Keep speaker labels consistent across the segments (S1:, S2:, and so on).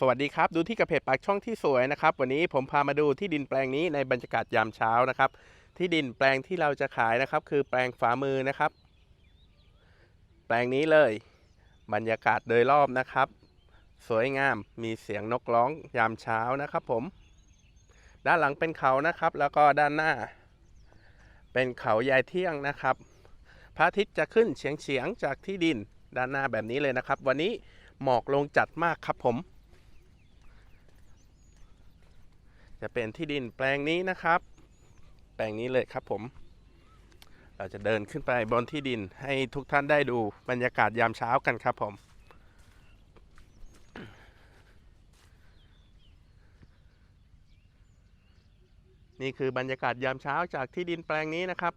S1: สวัสดีครับดูที่กระเพจปากช่องที่สวยนะครับ วันนี้ผมพามาดูที่ดินแปลงนี้ในบรรยากาศยามเช้านะครับ ที่ดินแปลงที่เราจะขายนะครับ คือแปลงฝามือนะครับ แปลงนี้เลย บรรยากาศโดยรอบนะครับ สวยงามมีเสียงนกร้องยามเช้านะครับ ผม ด้านหลังเป็นเขานะครับ แล้วก็ด้านหน้า เป็นเขายายเที่ยงนะครับพระอาทิตย์จะขึ้นเฉียงเฉียงๆจากที่ดินด้านหน้าแบบนี้เลยนะครับ วันนี้หมอกลงจัดมากครับผม จะเป็นที่ดินแปลงนี้นะครับ แปลงนี้เลยครับผม เราจะเดินขึ้นไปบนที่ดินให้ทุกท่านได้ดูบรรยากาศยามเช้ากันครับผมนี่คือบรรยากาศยามเช้าจากที่ดินแปลงนี้นะครับ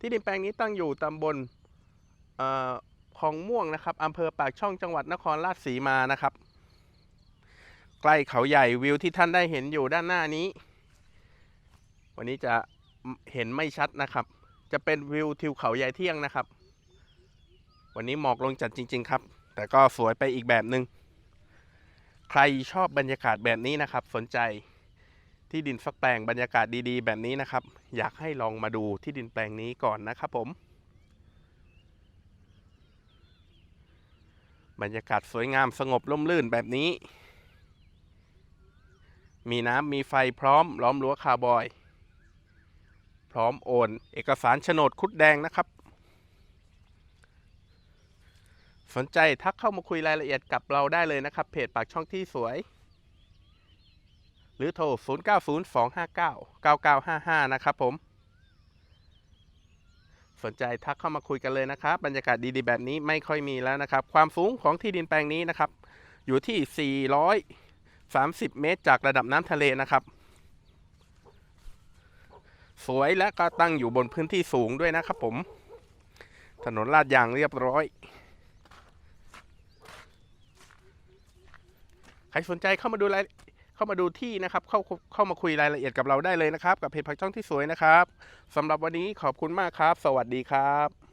S1: ที่ดินแปลงนี้ตั้งอยู่ตำบลเอ่อคลองม่วงนะครับอำเภอปากช่องจังหวัดนครราชสีมานะครับ ใกล้เขาใหญ่วิวที่ท่านได้เห็นอยู่ด้านหน้านี้ วันนี้จะเห็นไม่ชัดนะครับ จะเป็นวิวทิวเขาใหญ่เที่ยงนะครับ วันนี้หมอกลงจัดจริง ๆ ครับ แต่ก็สวยไปอีกแบบหนึง่งใครชอบบรรยากาศแบบนี้นะครับ สนใจที่ดินฟักแปลงบรรยากาศดีๆ แบบนี้นะครับ อยากให้ลองมาดูที่ดินแปลงนี้ก่อนนะครับผม บรรยากาศสวยงามสงบร่มรื่นแบบนี้ มีน้ำมีไฟพร้อมล้อมรั้วคาร์บอย พร้อมโอน เอกสารโฉนดคุดแดงนะครับ สนใจทักเข้ามาคุยรายละเอียดกับเราได้เลยนะครับ เพจปากช่องที่สวย หรือโทร 0902599955 นะครับผม สนใจทักเข้ามาคุยกันเลยนะครับ บรรยากาศดีๆแบบนี้ไม่ค่อยมีแล้วนะครับ ความสูงของที่ดินแปลงนี้นะครับ อยู่ที่ 400 30 เมตรจากระดับน้ำทะเลนะครับ สวยและก็ตั้งอยู่บนพื้นที่สูงด้วยนะครับผม ถนนลาดยางเรียบร้อย ใครสนใจเข้ามาดูรายเข้ามาดูที่นะครับ เข้าเข้ามาคุยรายละเอียดกับเราได้เลยนะครับ กับเพจพักช่องที่สวยนะครับสำหรับวันนี้ขอบคุณมากครับ สวัสดีครับ